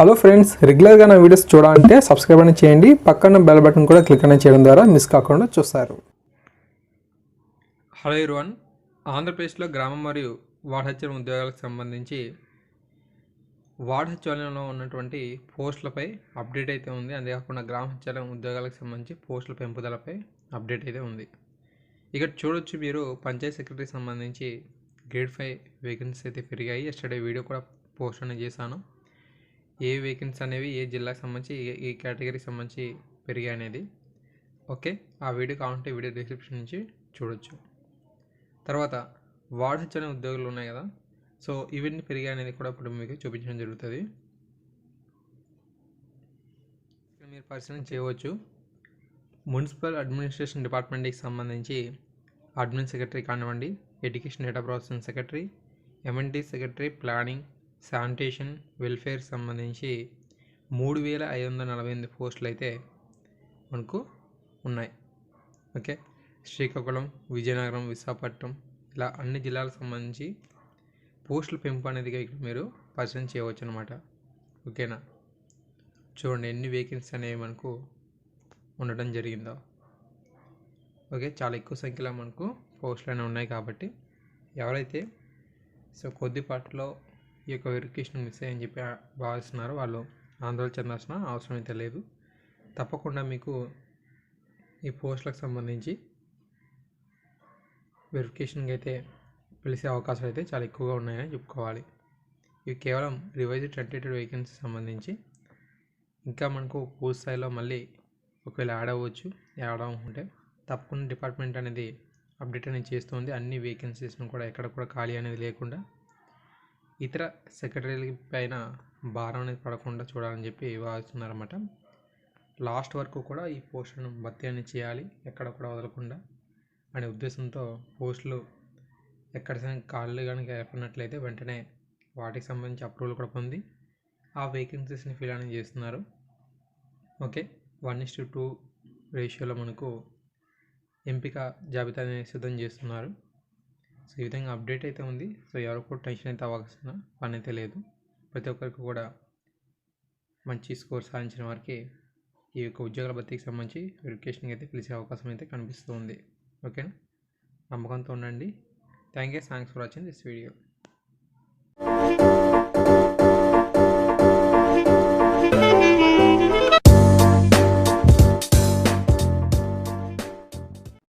Hello friends రెగ్యులర్గా నా videos చూడాలంటే సబ్స్క్రైబ్ అని చేయండి. పక్కన బెల్ బటన్ కూడా క్లిక్ అనేది చేయడం ద్వారా మిస్ కాకుండా చూస్తారు. హలో ఇరువన్ ఆంధ్రప్రదేశ్లో గ్రామం మరియు వార్డ్ హెచ్ఎం ఉద్యోగాలకు సంబంధించి వార్డ్ హెచ్ఎంలో ఉన్నటువంటి పోస్టులపై అప్డేట్ అయితే ఉంది. అంతేకాకుండా గ్రామ హెచ్ఎం ఉద్యోగాలకు సంబంధించి పోస్టుల పెంపుదలపై అప్డేట్ అయితే ఉంది. ఇక్కడ చూడొచ్చు మీరు పంచాయత్ సెక్రటరీకి సంబంధించి గ్రేడ్ ఫైవ్ వేకెన్సీస్ అయితే పెరిగాయి. ఎస్టర్డే వీడియో కూడా పోస్ట్ అనేది చేశాను. ఏ వేకెన్సీ అనేవి ఏ జిల్లాకు సంబంధించి ఏ కేటగిరీకి సంబంధించి పెరిగాయి అనేది. ఓకే? ఆ వీడియో కావాలంటే వీడియో డిస్క్రిప్షన్ నుంచి చూడొచ్చు. తర్వాత వార్డ్స్ హెచ్ అనే ఉద్యోగులు ఉన్నాయి కదా. సో ఇవన్నీ పెరిగాయి అనేది కూడా ఇప్పుడు మీకు చూపించడం జరుగుతుంది. మీరు పరిశీలన చేయవచ్చు. మున్సిపల్ అడ్మినిస్ట్రేషన్ డిపార్ట్మెంట్కి సంబంధించి అడ్మిన్ సెక్రటరీ కానివ్వండి education data processing secretary MNT secretary planning sanitation welfare సంబంధించి మూడు వేల ఐదు వందల నలభై ఎనిమిది పోస్టులు అయితే మనకు ఉన్నాయి. ఓకే? శ్రీకాకుళం విజయనగరం విశాఖపట్నం ఇలా అన్ని జిల్లాలకు సంబంధించి పోస్టుల పెంపు అనేది ఇక్కడ మీరు పరిచయం చేయవచ్చు అనమాట ఓకేనా? చూడండి ఎన్ని వేకెన్సీ అనేవి మనకు ఉండడం జరిగిందో. ఓకే? చాలా ఎక్కువ సంఖ్యలో మనకు పోస్టులు అనేవి ఉన్నాయి కాబట్టి ఎవరైతే సో కొద్దిపాటిలో ఈ యొక్క వెరిఫికేషన్ మిస్ అయ్యని చెప్పి భావిస్తున్నారు. వాళ్ళు ఆందోళన చెందాల్సిన అవసరం అయితే లేదు. తప్పకుండా మీకు ఈ పోస్టులకు సంబంధించి వెరిఫికేషన్కి అయితే పిలిచే అవకాశాలు అయితే చాలా ఎక్కువగా ఉన్నాయని చెప్పుకోవాలి. ఇవి కేవలం రివైజ్డ్ టెంటేటెడ్ వేకెన్సీ సంబంధించి. ఇంకా మనకు పూర్తి స్థాయిలో మళ్ళీ ఒకవేళ యాడ్ అవ్వచ్చు యాడ్ అవ్వకుంటే తప్పకుండా డిపార్ట్మెంట్ అనేది అప్డేట్ అనేది చేస్తుంది. అన్ని వేకెన్సీస్ను కూడా ఎక్కడ కూడా ఖాళీ అనేది లేకుండా ఇతర సెక్రటరీల పైన భారం అనేది పడకుండా చూడాలని చెప్పి వాదిస్తున్నారన్నమాట లాస్ట్ వరకు కూడా ఈ పోస్టును భర్తీ అనేది చేయాలి ఎక్కడ కూడా వదలకుండా అనే ఉద్దేశంతో పోస్టులు ఎక్కడ ఖాళీలు కనుక ఏర్పడినట్లయితే వెంటనే వాటికి సంబంధించి అప్రూవల్ కూడా పొంది ఆ వేకెన్సీస్ని ఫిల్ అనేది చేస్తున్నారు. Okay one is to two రేషియోలో మనకు ఎంపిక జాబితాని సిద్ధం చేస్తున్నారు. సో ఈ విధంగా అప్డేట్ అయితే ఉంది. సో ఎవరు కూడా టెన్షన్ అయితే అవ్వాల్సిన పని అయితే లేదు. ప్రతి ఒక్కరికి కూడా మంచి స్కోర్ సాధించిన వారికి ఈ యొక్క ఉద్యోగాల భర్తీకి సంబంధించి వెరిఫికేషన్కి అయితే పిలిచే అవకాశం అయితే కనిపిస్తూ ఉంది. ఓకేనా నమ్మకంతో ఉండండి. Thank you thanks for watching this video